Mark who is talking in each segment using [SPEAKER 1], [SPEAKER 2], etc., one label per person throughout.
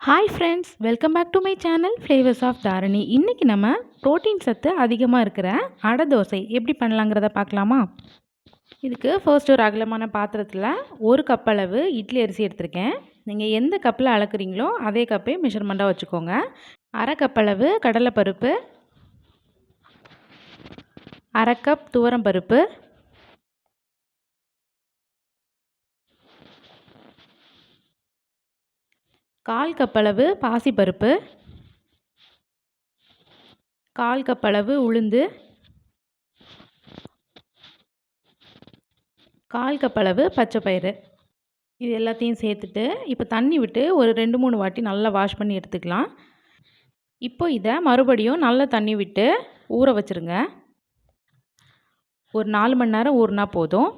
[SPEAKER 1] Hi friends welcome back to my channel flavours of Dharani இன்றைக்கி நம்ம protein சத்து அதிகமாக இருக்கிற அடை தோசை எப்படி பண்ணலாங்கிறத பார்க்கலாமா? இதுக்கு ஃபர்ஸ்ட் ஒரு அகலமான பாத்திரத்தில் ஒரு கப் அளவு இட்லி அரிசி எடுத்திருக்கேன். நீங்கள் எந்த கப்பில் அளக்குறீங்களோ அதே கப்பே மெஷர்மெண்ட்டாக வச்சுக்கோங்க. அரை கப் அளவு கடலைப்பருப்பு அரை கப் துவரம் பருப்பு கால் கப்பளவு பாசிப்பருப்பு கால் கப்பளவு உளுந்து. கால் கப்பளவு பச்சை பயிறு இது எல்லாத்தையும் சேர்த்துட்டு இப்போ தண்ணி விட்டு ஒரு ரெண்டு மூணு வாட்டி நல்லா வாஷ் பண்ணி எடுத்துக்கலாம். இப்போ இதை மறுபடியும் நல்லா தண்ணி விட்டு ஊற வச்சுருங்க. ஒரு நாலு மணி நேரம் ஊறினா போதும்.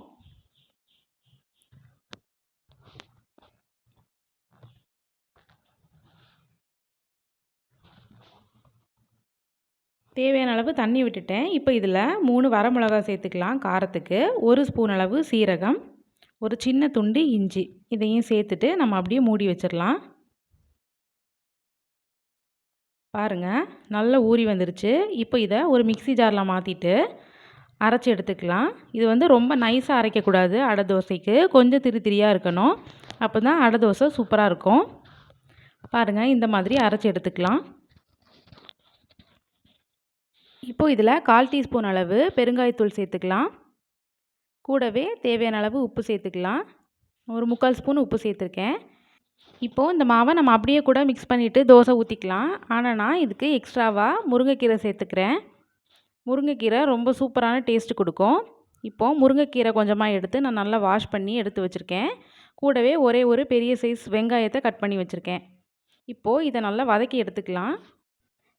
[SPEAKER 1] தேவையான அளவு தண்ணி விட்டுட்டேன். இப்போ இதில் மூணு வரமிளகா சேர்த்துக்கலாம் காரத்துக்கு. ஒரு ஸ்பூன் அளவு சீரகம் ஒரு சின்ன துண்டு இஞ்சி. இதையும் சேர்த்துட்டு நம்ம அப்படியே மூடி வச்சிடலாம். பாருங்கள் நல்லா ஊறி வந்துருச்சு. இப்போ இதை ஒரு மிக்சி ஜாரில் மாற்றிட்டு அரைச்சி எடுத்துக்கலாம். இது வந்து ரொம்ப நைஸாக அரைக்கக்கூடாது அடை தோசைக்கு. கொஞ்சம் திரு திரியாக இருக்கணும். அப்போ தான் அடை தோசை சூப்பராக இருக்கும். பாருங்கள் இந்த மாதிரி அரைச்சி எடுத்துக்கலாம். இப்போது இதில் கால் டீஸ்பூன் அளவு பெருங்காயத்தூள் சேர்த்துக்கலாம். கூடவே தேவையான அளவு உப்பு சேர்த்துக்கலாம். ஒரு முக்கால் ஸ்பூன் உப்பு சேர்த்துருக்கேன். இப்போது இந்த மாவை நம்ம அப்படியே கூட மிக்ஸ் பண்ணிவிட்டு தோசை ஊற்றிக்கலாம் ஆனால் நான் இதுக்கு எக்ஸ்ட்ராவாக முருங்கைக்கீரை சேர்த்துக்கிறேன். முருங்கைக்கீரை ரொம்ப சூப்பரான டேஸ்ட்டு கொடுக்கும். இப்போது முருங்கைக்கீரை கொஞ்சமாக எடுத்து நான் நல்லா வாஷ் பண்ணி எடுத்து வச்சுருக்கேன். கூடவே ஒரே ஒரு பெரிய சைஸ் வெங்காயத்தை கட் பண்ணி வச்சுருக்கேன். இப்போது இதை நல்லா வதக்கி எடுத்துக்கலாம்.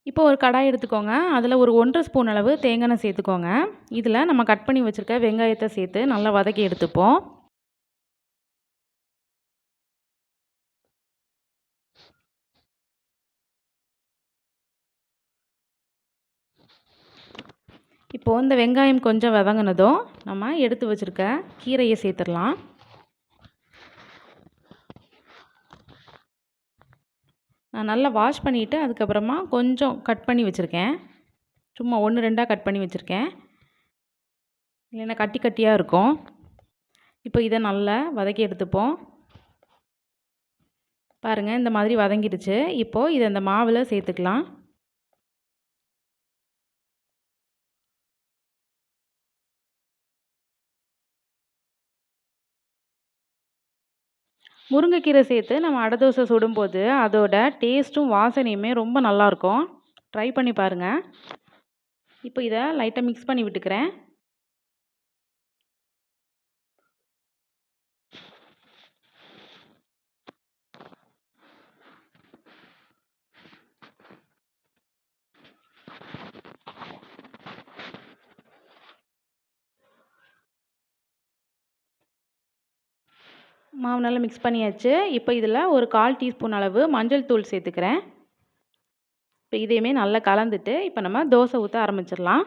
[SPEAKER 1] இப்போ ஒரு கடாய் எடுத்துக்கோங்க. அதில் ஒரு ஒன்றரை ஸ்பூன் அளவு தேங்காய் சேர்த்துக்கோங்க. இதில் நம்ம கட் பண்ணி வச்சுருக்க வெங்காயத்தை சேர்த்து நல்லா வதக்கி எடுத்துப்போம். இப்போது இந்த வெங்காயம் கொஞ்சம் வதங்கினதும் நம்ம எடுத்து வச்சுருக்க கீரையை சேர்த்துடலாம். நான் நல்லா வாஷ் பண்ணிவிட்டு அதுக்கப்புறமா கொஞ்சம் கட் பண்ணி வச்சுருக்கேன். சும்மா ஒன்று ரெண்டாக கட் பண்ணி வச்சுருக்கேன். இல்லைன்னா கட்டி கட்டியாக இருக்கும். இப்போ இதை நல்லா வதக்கி எடுத்துப்போம். பாருங்கள் இந்த மாதிரி வதங்கிடுச்சு. இப்போது இதை இந்த மாவில் சேர்த்துக்கலாம். முருங்கைக்கீரை சேர்த்து நம்ம அடை தோசை சுடும்போது அதோட டேஸ்ட்டும் வாசனையுமே ரொம்ப நல்லாயிருக்கும் ட்ரை பண்ணி பாருங்கள் இப்போ இதை லைட்டாக மிக்ஸ் பண்ணி விட்டுக்கிறேன். மாவு நல்லா மிக்ஸ் பண்ணியாச்சு. இப்போ இதில் ஒரு கால் டீஸ்பூன் அளவு மஞ்சள் தூள் சேர்த்துக்கிறேன். இப்போ இதையுமே நல்லா கலந்துட்டு இப்போ நம்ம தோசை ஊற்ற ஆரம்பிச்சிடலாம்.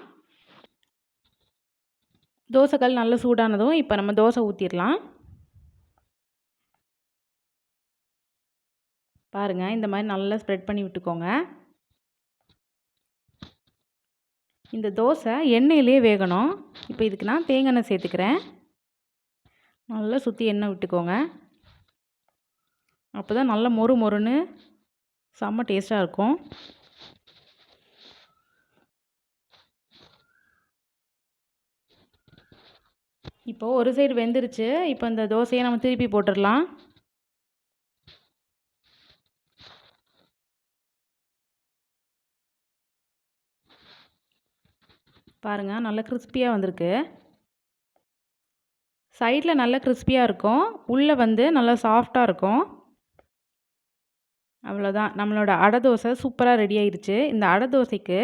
[SPEAKER 1] தோசைக்கல் நல்லா சூடானதும் இப்போ நம்ம தோசை ஊற்றிடலாம் பாருங்கள் இந்த மாதிரி நல்லா ஸ்ப்ரெட் பண்ணி விட்டுக்கோங்க. இந்த தோசை எண்ணெயிலே வேகணும். இப்போ இதுக்கு நான் தேங்காய் எண்ணெய் சேர்த்துக்கிறேன். நல்லா சுற்றி எண்ணெய் விட்டுக்கோங்க. அப்போ தான் நல்லா மொறு மொறுன்னு செம்ம டேஸ்ட்டாக இருக்கும். இப்போது ஒரு சைடு வெந்துருச்சு. இப்போ இந்த தோசையை நம்ம திருப்பி போட்டுடலாம். பாருங்கள் நல்லா கிறிஸ்பியாக வந்திருக்கு. சைடில் நல்லா கிறிஸ்பியாக இருக்கும். உள்ளே வந்து நல்லா சாஃப்டாக இருக்கும். அவ்வளோதான் நம்மளோட அடை தோசை சூப்பராக ரெடி ஆயிடுச்சு இந்த அடை தோசைக்கு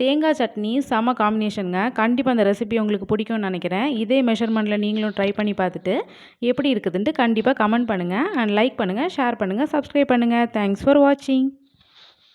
[SPEAKER 1] தேங்காய் சட்னி செம காம்பினேஷனுங்க கண்டிப்பாக அந்த ரெசிபி உங்களுக்கு பிடிக்கும்னு நினைக்கிறேன். இதே மெஷர்மெண்ட்டில் நீங்களும் ட்ரை பண்ணி பார்த்துட்டு எப்படி இருக்குதுன்ட்டு கண்டிப்பாக கமெண்ட் பண்ணுங்கள் அண்ட் லைக் பண்ணுங்கள் ஷேர் பண்ணுங்கள் சப்ஸ்கிரைப் பண்ணுங்கள் தேங்க்ஸ் ஃபார் வாட்சிங்